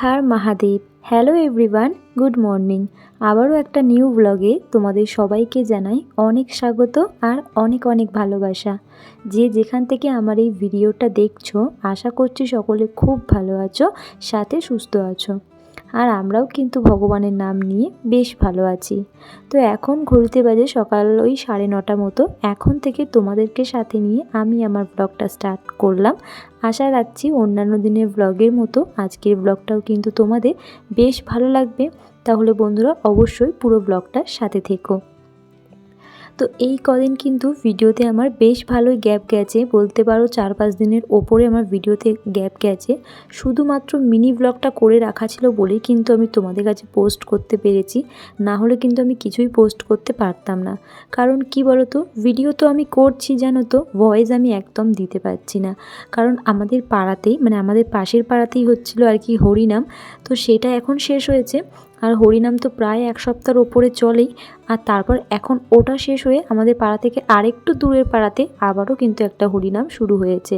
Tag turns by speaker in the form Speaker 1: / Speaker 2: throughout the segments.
Speaker 1: Har Mahadev. Hello everyone good morning আবারও একটা new ব্লগে তোমাদের সবাইকে জানাই অনেক স্বাগত আর অনেক অনেক ভালোবাসা। যে যেখান থেকে আমার এই ভিডিওটা দেখছ, আশা করছি সকলে খুব ভালো আছো, সাথে সুস্থ আছো। আর আমরাও কিন্তু ভগবানের নাম নিয়ে বেশ ভালো আছি। তো এখন ঘুরতে বাজে সকাল ওই সাড়ে নটা মতো। এখন থেকে তোমাদেরকে সাথে নিয়ে আমি আমার ব্লগটা স্টার্ট করলাম। আশা রাখছি অন্যান্য দিনের ব্লগের মতো আজকের ব্লগটাও কিন্তু তোমাদের বেশ ভালো লাগবে। তাহলে বন্ধুরা অবশ্যই পুরো ব্লগটার সাথে থেকো। তো এই কদিন কিন্তু ভিডিওতে আমার বেশ ভালোই গ্যাপ গেছে। বলতে পারো চার পাঁচ দিনের ওপরে আমার ভিডিওতে গ্যাপ গেছে। শুধুমাত্র মিনি ব্লগটা করে রাখা ছিল বলেই কিন্তু আমি তোমাদের কাছে পোস্ট করতে পেরেছি। না হলে কিন্তু আমি কিছুই পোস্ট করতে পারতাম না। কারণ কি বলো তো ভিডিও তো আমি করছি জানো তো, ভয়েস আমি একদম দিতে পারছি না। কারণ আমাদের পাড়াতেই মানে আমাদের পাশের পাড়াতেই হচ্ছিল আর কি হরিনাম। তো সেটা এখন শেষ হয়েছে। আর হরিনাম তো প্রায় এক সপ্তাহর ওপরে চলেই, আর তারপর এখন ওটা শেষ হয়ে আমাদের পাড়া থেকে আরেকটু দূরের পাড়াতে আবারও কিন্তু একটা হরিনাম শুরু হয়েছে।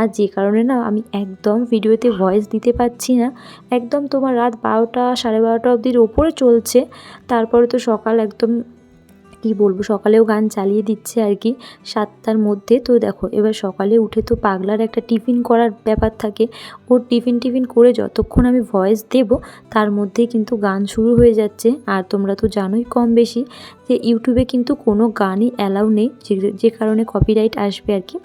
Speaker 1: আর যে কারণে না আমি একদম ভিডিওতে ভয়েস দিতে পারছি না। একদম তোমার রাত বারোটা সাড়ে বারোটা অবধির ওপরে চলছে। তারপরে তো সকাল একদম কি বলব, সকালেও গান চালিয়ে দিচ্ছে আর কি। সাতটার মধ্যে তো দেখো, এবার সকালে উঠে তো পাগলার একটা টিফিন করার ব্যাপার থাকে। ওর টিফিন টিফিন করে যতক্ষণ আমি ভয়েস দেব, তার মধ্যেই কিন্তু গান শুরু হয়ে যাচ্ছে। আর তোমরা তো জানোই কম বেশি। যে ইউটিউবে কিন্তু কোনো গানই অ্যালাউ নেই, যে- যে কারণে কপিরাইট আসবে আর কি।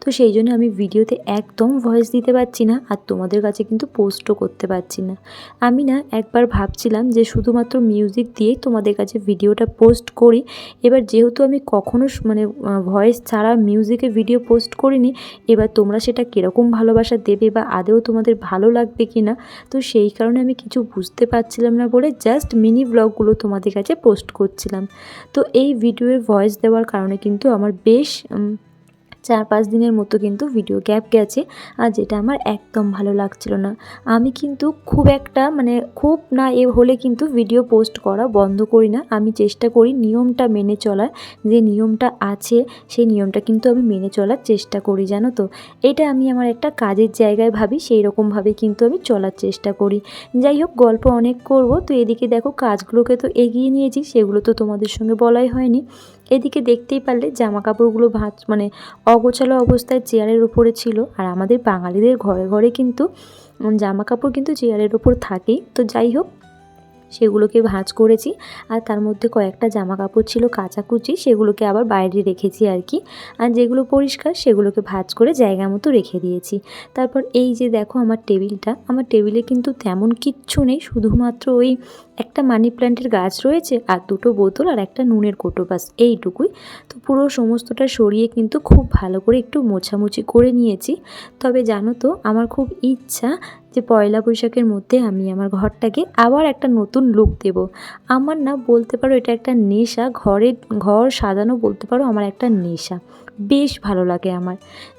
Speaker 1: তো সেই জন্য আমি ভিডিওতে একদম ভয়েস দিতে পারছি না আর তোমাদের কাছে কিন্তু পোস্টও করতে পারছি না। আমি না একবার ভাবছিলাম যে শুধুমাত্র মিউজিক দিয়েই তোমাদের কাছে ভিডিওটা পোস্ট করি। এবার যেহেতু আমি কখনো মানে ভয়েস ছাড়া মিউজিকে ভিডিও পোস্ট করিনি, এবার তোমরা সেটা কীরকম ভালোবাসা দেবে বা আদেও তোমাদের ভালো লাগবে কি না, তো সেই কারণে আমি কিছু বুঝতে পারছিলাম না বলে জাস্ট মিনি ব্লগগুলো তোমাদের কাছে পোস্ট করছিলাম। তো এই ভিডিওর ভয়েস দেওয়ার কারণে কিন্তু আমার বেশ চার পাঁচ দিনের মতো কিন্তু ভিডিও গ্যাপ গেছে আর যেটা আমার একদম ভালো লাগছিল না। আমি কিন্তু খুব একটা মানে খুব না এ হলে কিন্তু ভিডিও পোস্ট করা বন্ধ করি না। আমি চেষ্টা করি নিয়মটা মেনে চলার। যে নিয়মটা আছে, সেই নিয়মটা কিন্তু আমি মেনে চলার চেষ্টা করি, জানো তো? এটা আমি আমার একটা কাজের জায়গায় ভাবি, সেই রকমভাবে কিন্তু আমি চলার চেষ্টা করি। যাই হোক, গল্প অনেক করব। তো এদিকে দেখো, কাজগুলোকে তো এগিয়ে নিয়েছি, সেগুলো তো তোমাদের সঙ্গে বলাই হয়নি। এদিকে দেখতেই পারলে জামা কাপড়গুলো ভাঁজ মানে অগোছালো অবস্থায় চেয়ারের উপরে ছিল। আর আমাদের বাঙালিদের ঘরে ঘরে কিন্তু জামা কাপড় কিন্তু চেয়ারের উপর থাকেই। তো যাই হোক সেগুলোকে ভাঁজ করেছি আর তার মধ্যে কয়েকটা জামা কাপড় ছিল কাচাকুচি সেগুলোকে আবার বাইরে রেখেছি আর কি। আর যেগুলো পরিষ্কার সেগুলোকে ভাঁজ করে জায়গা মতো রেখে দিয়েছি। তারপর এই যে দেখো আমার টেবিলটা, আমার টেবিলে কিন্তু তেমন কিচ্ছু নেই, শুধুমাত্র ওই একটা মানি প্ল্যান্টের গাছ রয়েছে আর দুটো বোতল আর একটা নুনের কোটো বাস এইটুকুই। তো পুরো সমস্তটা সরিয়ে কিন্তু খুব ভালো করে একটু মোছামুছি করে নিয়েছি। তবে জানো তো, আমার খুব ইচ্ছা যে পয়লা বৈশাখের মধ্যে আমি আমার ঘরটাকে আবার একটা নতুন লুক দেব। আমার না বলতে পারো এটা একটা নেশা ঘরের ঘর সাজানো বলতে পারো আমার একটা নেশা। বেশ ভালো লাগে আমার।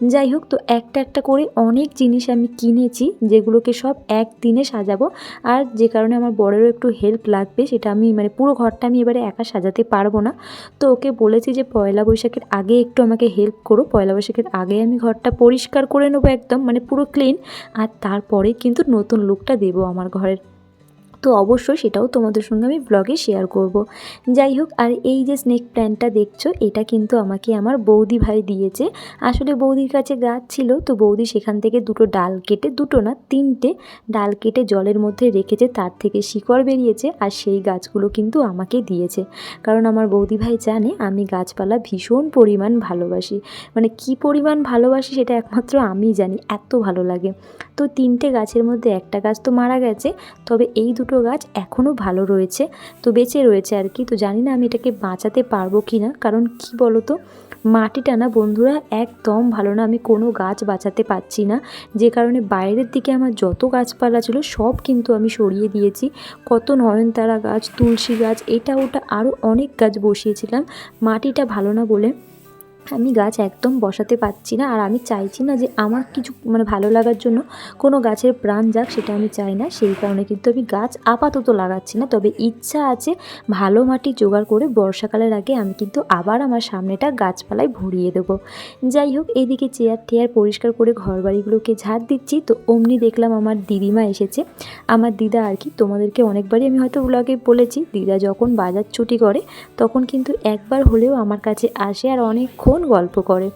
Speaker 1: যাই হোক, তো একটা একটা করে অনেক জিনিস আমি কিনেছি, যেগুলোকে সব একদিনে সাজাবো। আর যে কারণে আমার বড়েরও একটু হেল্প লাগবে, সেটা আমি মানে পুরো ঘরটা আমি এবারে একা সাজাতে পারব না। তো ওকে বলেছি যে, পয়লা বৈশাখের আগে একটু আমাকে হেল্প করো। পয়লা বৈশাখের আগে আমি ঘরটা পরিষ্কার করে নেব একদম মানে পুরো ক্লিন আর তারপরে কিন্তু নতুন লুকটা দেবো আমার ঘরের তো অবশ্যই সেটাও তোমাদের সঙ্গে আমি ব্লগে শেয়ার করব। যাই হোক, আর এই যে স্নেক প্ল্যান্টটা দেখছ, এটা কিন্তু আমাকে আমার বৌদি ভাই দিয়েছে। আসলে বৌদির কাছে গাছ ছিল, তো বৌদি সেখান থেকে দুটো ডাল কেটে, দুটো না, তিনটে ডাল কেটে জলের মধ্যে রেখেছে, তার থেকে শিকড় বেরিয়েছে, আর সেই গাছগুলো কিন্তু আমাকে দিয়েছে। কারণ আমার বৌদি ভাই জানে, আমি গাছপালা ভীষণ পরিমাণ ভালোবাসি। মানে কি পরিমাণ ভালোবাসি সেটা একমাত্র আমি জানি, এত ভালো লাগে। তো তিনটে গাছের মধ্যে একটা গাছ তো মারা গেছে, তবে এই দুটো গাছ এখনও ভালো রয়েছে, তো বেঁচে রয়েছে আর কি। তো জানি না আমি এটাকে বাঁচাতে পারব কি না কারণ কি বলো তো মাটিটা না বন্ধুরা একদম ভালো না, আমি কোনো গাছ বাঁচাতে পারছি না। যে কারণে বাইরের দিকে আমার যত গাছপালা ছিল সব কিন্তু আমি সরিয়ে দিয়েছি। কত নয়নতারা গাছ, তুলসী গাছ, এটা ওটা আরও অনেক গাছ বসিয়েছিলাম। মাটিটা ভালো না বলে আমি গাছ একদম বসাতে পারছি না, আর আমি চাইছি না যে আমার কিছু মানে ভালো লাগার জন্য কোনো গাছের প্রাণ যাক, সেটা আমি চাই না। সেই কারণে কিন্তু আমি গাছ আপাতত লাগাচ্ছি না, তবে ইচ্ছা আছে ভালো মাটি জোগাড় করে বর্ষাকালের আগে আমি কিন্তু আবার আমার সামনেটা গাছপালায় ভরিয়ে দেবো। যাই হোক এইদিকে চেয়ার টেয়ার পরিষ্কার করে ঘর বাড়িগুলোকে ঝাড় দিচ্ছি। তো অমনি দেখলাম আমার দিদিমা এসেছে। আমার দিদা আর কি, তোমাদেরকে অনেকবারই আমি হয়তো ব্লগে বলেছি, দিদা যখন বাজার ছুটি করে, তখন কিন্তু একবার হলেও আমার কাছে আসে, আর অনেকক্ষণ গল্প করে।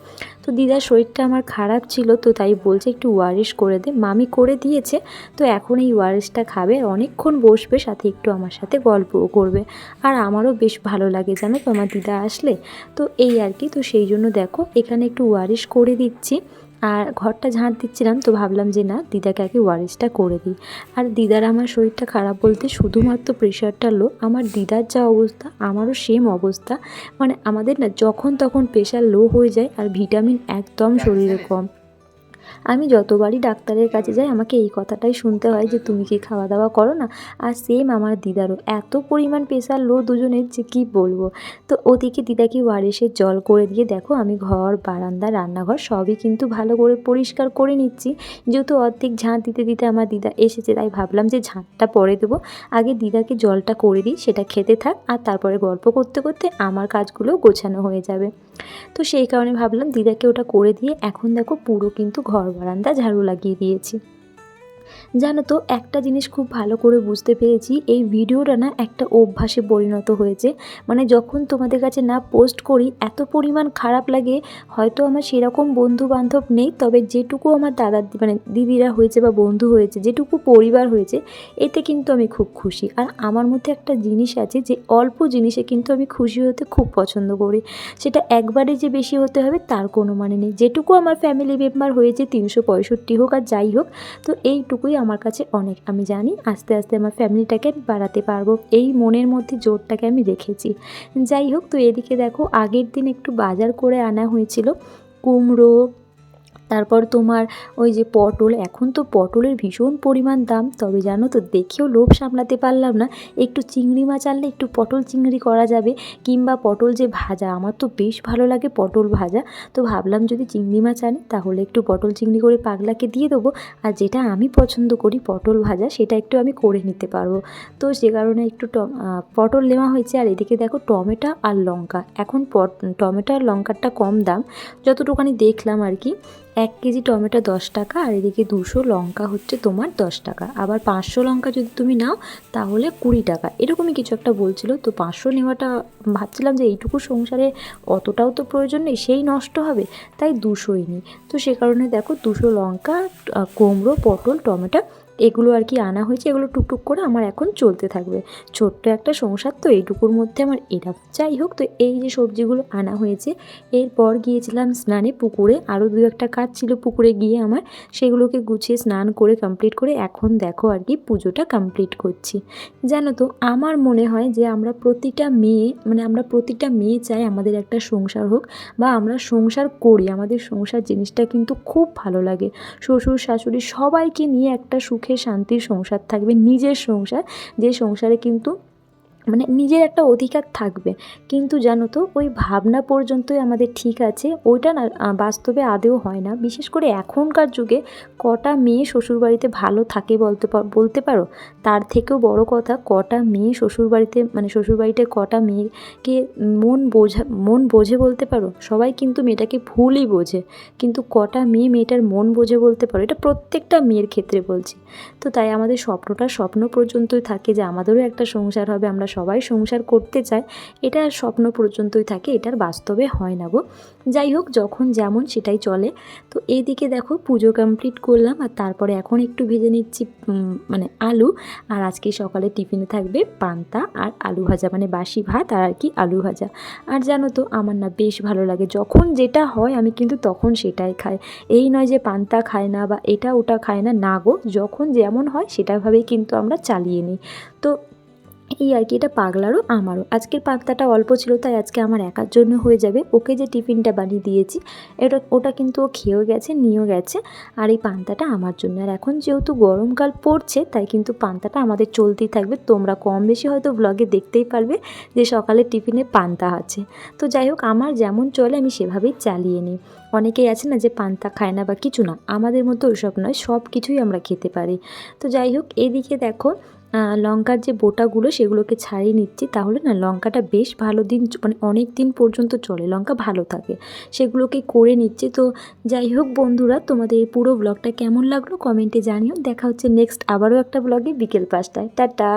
Speaker 1: তো দিদার শরীরটা আমার খারাপ ছিল, তো তাই বলছে একটু ওয়ারিশ করে দে। মামি করে দিয়েছে, তো এখন এই ওয়ারিশটা খাবে অনেকক্ষণ বসবে, সাথে একটু আমার সাথে গল্পও করবে। আর আমারও বেশ ভালো লাগে, জানো তো, আমার দিদা আসলে। তো এই আর কি, তো সেই জন্য দেখো, এখানে একটু ওয়ারিশ করে দিচ্ছি। আর ঘরটা ঝাঁট দিচ্ছিলাম তো ভাবলাম যে না দিদাকে আগে ওয়ারিশটা করে দিই। আর দিদার আমার শরীরটা খারাপ বলতে শুধুমাত্র প্রেশারটা লো আমার দিদার যা অবস্থা আমারও সেম অবস্থা। মানে আমাদের না যখন তখন প্রেশার লো হয়ে যায় আর ভিটামিন একদম শরীরে কম। আমি যতবারই ডাক্তারের কাছে যাই, আমাকে এই কথাটাই শুনতে হয় যে, তুমি কি খাওয়া দাওয়া করো না? আর সেম আমার দিদারও। এত পরিমাণ প্রেশার লো দুজনের যে কী বলব? তো ওদিকে দিদাকে ওয়ারেসের জল করে দিয়ে, দেখো, আমি ঘর, বারান্দা, রান্নাঘর সবই কিন্তু ভালো করে পরিষ্কার করে নিচ্ছি। যেহেতু অর্ধেক ঝাঁট দিতে দিতে আমার দিদা এসেছে, তাই ভাবলাম যে ঝাঁটটা পরে দেবো। আগে দিদাকে জলটা করে দিই, সেটা খেতে থাক, আর তারপরে গল্প করতে করতে আমার কাজগুলো গোছানো হয়ে যাবে। তো সেই কারণে ভাবলাম দিদাকে ওটা করে দিয়ে এখন দেখো পুরো কিন্তু ঘর বারান্দা ঝাড়ু লাগিয়ে দিয়েছি। জানো তো, একটা জিনিস খুব ভালো করে বুঝতে পেরেছি, এই ভিডিওটা না একটা অভ্যাসে পরিণত হয়েছে। মানে যখন তোমাদের কাছে না পোস্ট করি, এত পরিমাণ খারাপ লাগে, হয়তো আমার সেরকম বন্ধু বান্ধব নেই, তবে যেটুকু আমার দাদা মানে দিদিরা হয়েছে বা বন্ধু হয়েছে, যেটুকু পরিবার হয়েছে, এতে কিন্তু আমি খুব খুশি। আর আমার মধ্যে একটা জিনিস আছে যে, অল্প জিনিসে কিন্তু আমি খুশি হতে খুব পছন্দ করি। সেটা একবারে যে বেশি হতে হবে, তার কোনো মানে নেই। যেটুকু আমার ফ্যামিলি মেম্বার হয়েছে, তিনশো পঁয়ষট্টি হোক আর যাই হোক, তো এইটুকুই আমার কাছে অনেক। আমি জানি আস্তে আস্তে আমার ফ্যামিলিটাকে আমি বাড়াতে পারব। এই মনের মধ্যে জোরটাকে আমি রেখেছি। যাই হোক, তো এদিকে দেখো, আগের দিন একটু বাজার করে আনা হয়েছিল। কুমড়ো তারপর তোমার ওই যে পটল, এখন তো পটলের ভীষণ পরিমাণ দাম। তবে জানো তো, দেখেও লোভ সামলাতে পারলাম না। একটু চিংড়ি মাছ আনলে একটু পটল চিংড়ি করা যাবে, কিংবা পটল যে ভাজা, আমার তো বেশ ভালো লাগে পটল ভাজা। তো ভাবলাম যদি চিংড়ি মাছ আনি, তাহলে একটু পটল চিংড়ি করে পাগলাকে দিয়ে দেবো। আর যেটা আমি পছন্দ করি পটল ভাজা, সেটা একটু আমি করে নিতে পারব। তো সে কারণে একটু পটল নেওয়া হয়েছে। আর এদিকে দেখো টমেটো আর লঙ্কা। এখন টমেটো আর লঙ্কারটা কম দাম। যতটুখানি দেখলাম আর কি এক কেজি টমেটো দশ টাকা, আর এদিকে দুশো লঙ্কা হচ্ছে তোমার দশ টাকা। আবার পাঁচশো লঙ্কা যদি তুমি নাও, তাহলে কুড়ি টাকা। এরকমই কিছু একটা বলছিল, তো পাঁচশো নেওয়াটা ভাবছিলাম যে এইটুকু সংসারে অতটাও তো প্রয়োজন নেই, সেই নষ্ট হবে, তাই দুশোই নিই। তো সে কারণে দেখো দুশো লঙ্কা কুমড়ো, পটল, টমেটো এগুলো আর কি আনা হয়েছে, এগুলো টুকটুক করে আমার এখন চলতে থাকবে। ছোট্ট একটা সংসার তো এইটুকুর মধ্যে আমার এটা যাই হোক, তো এই যে সবজিগুলো আনা হয়েছে, এরপর গিয়েছিলাম স্নানে পুকুরে, আরও দু একটা কাজ ছিল পুকুরে গিয়ে আমার, সেগুলোকে গুছিয়ে স্নান করে কমপ্লিট করে এখন দেখো আর কি পুজোটা কমপ্লিট করছি। জানো তো, আমার মনে হয় যে আমরা প্রতিটা মেয়ে মানে আমরা প্রতিটা মেয়ে চাই আমাদের একটা সংসার হোক, বা আমরা সংসার করি, আমাদের সংসার জিনিসটা কিন্তু খুব ভালো লাগে। শ্বশুর, শাশুড়ি সবাইকে নিয়ে একটা সুখে শান্তির সংসার থাকবে নিজের সংসার। যে সংসারে কিন্তু মানে নিজের একটা অধিকার থাকবে। কিন্তু জানো তো, ওই ভাবনা পর্যন্তই আমাদের ঠিক আছে। ওইটা না বাস্তবে আদেও হয় না। বিশেষ করে এখনকার যুগে কটা মেয়ে শ্বশুরবাড়িতে ভালো থাকে বলতে বলতে পারো? তার থেকেও বড় কথা, কটা মেয়ে শ্বশুরবাড়িতে মানে শ্বশুরবাড়িতে কটা মেয়েকে মন বোঝা, মন বোঝে বলতে পারো? সবাই কিন্তু মেয়েটাকে ভুলই বোঝে। কিন্তু কটা মেয়ে মেয়েটার মন বোঝে বলতে পারো? এটা প্রত্যেকটা মেয়ের ক্ষেত্রে বলছি। তো তাই আমাদের স্বপ্নটা স্বপ্ন পর্যন্তই থাকে যে আমাদেরও একটা সংসার হবে, আমরা সবাই সংসার করতে চায়, এটা স্বপ্ন পর্যন্তই থাকে, এটার বাস্তবে হয় না গো। যাই হোক, যখন যেমন সেটাই চলে। তো এইদিকে দেখো, পুজো কমপ্লিট করলাম, আর তারপরে এখন একটু ভেজে নিচ্ছি মানে আলু। আর আজকে সকালে টিফিনে থাকবে পান্তা আর আলু ভাজা মানে বাসি ভাত আর আর কি আলু ভাজা। আর জানো তো, আমার না বেশ ভালো লাগে। যখন যেটা হয়, আমি কিন্তু তখন সেটাই খাই। এই নয় যে পান্তা খায় না বা এটা ওটা খায় না না গো। যখন যেমন হয়, সেটাভাবেই কিন্তু আমরা চালিয়ে নিই। তো এই আর কি, এটা পাগলারও আমারও। আজকের পান্তাটা অল্প ছিল, তাই আজকে আমার একার জন্য হয়ে যাবে। ওকে যে টিফিনটা বানিয়ে দিয়েছি, এটা, ওটা কিন্তু ও খেয়েও গেছে, নিয়েও গেছে, আর এই পান্তাটা আমার জন্য। আর এখন যেহেতু গরমকাল পড়ছে, তাই কিন্তু পান্তাটা আমাদের চলতেই থাকবে। তোমরা কম বেশি হয়তো ব্লগে দেখতেই পারবে যে সকালে টিফিনে পান্তা আছে। তো যাই হোক, আমার যেমন চলে, আমি সেভাবেই চালিয়ে নিই। অনেকেই আছে না যে পান্তা খায় না বা কিছু না, আমাদের মতো ওইসব নয় সব কিছুই আমরা খেতে পারি। তো যাই হোক, এদিকে দেখো লঙ্কার যে বোটাগুলো সেগুলোকে ছাড়িয়ে নিচ্ছি, তাহলে না লঙ্কাটা বেশ ভালো দিন মানে অনেক দিন পর্যন্ত চলে, লঙ্কা ভালো থাকে। সেগুলোকে করে নিচ্ছি। তো যাই হোক বন্ধুরা, তোমাদের এই পুরো ব্লগটা কেমন লাগল? কমেন্টে জানিও। দেখা হচ্ছে নেক্সট আবারও একটা ব্লগে বিকেল পাঁচটায়। টাটা!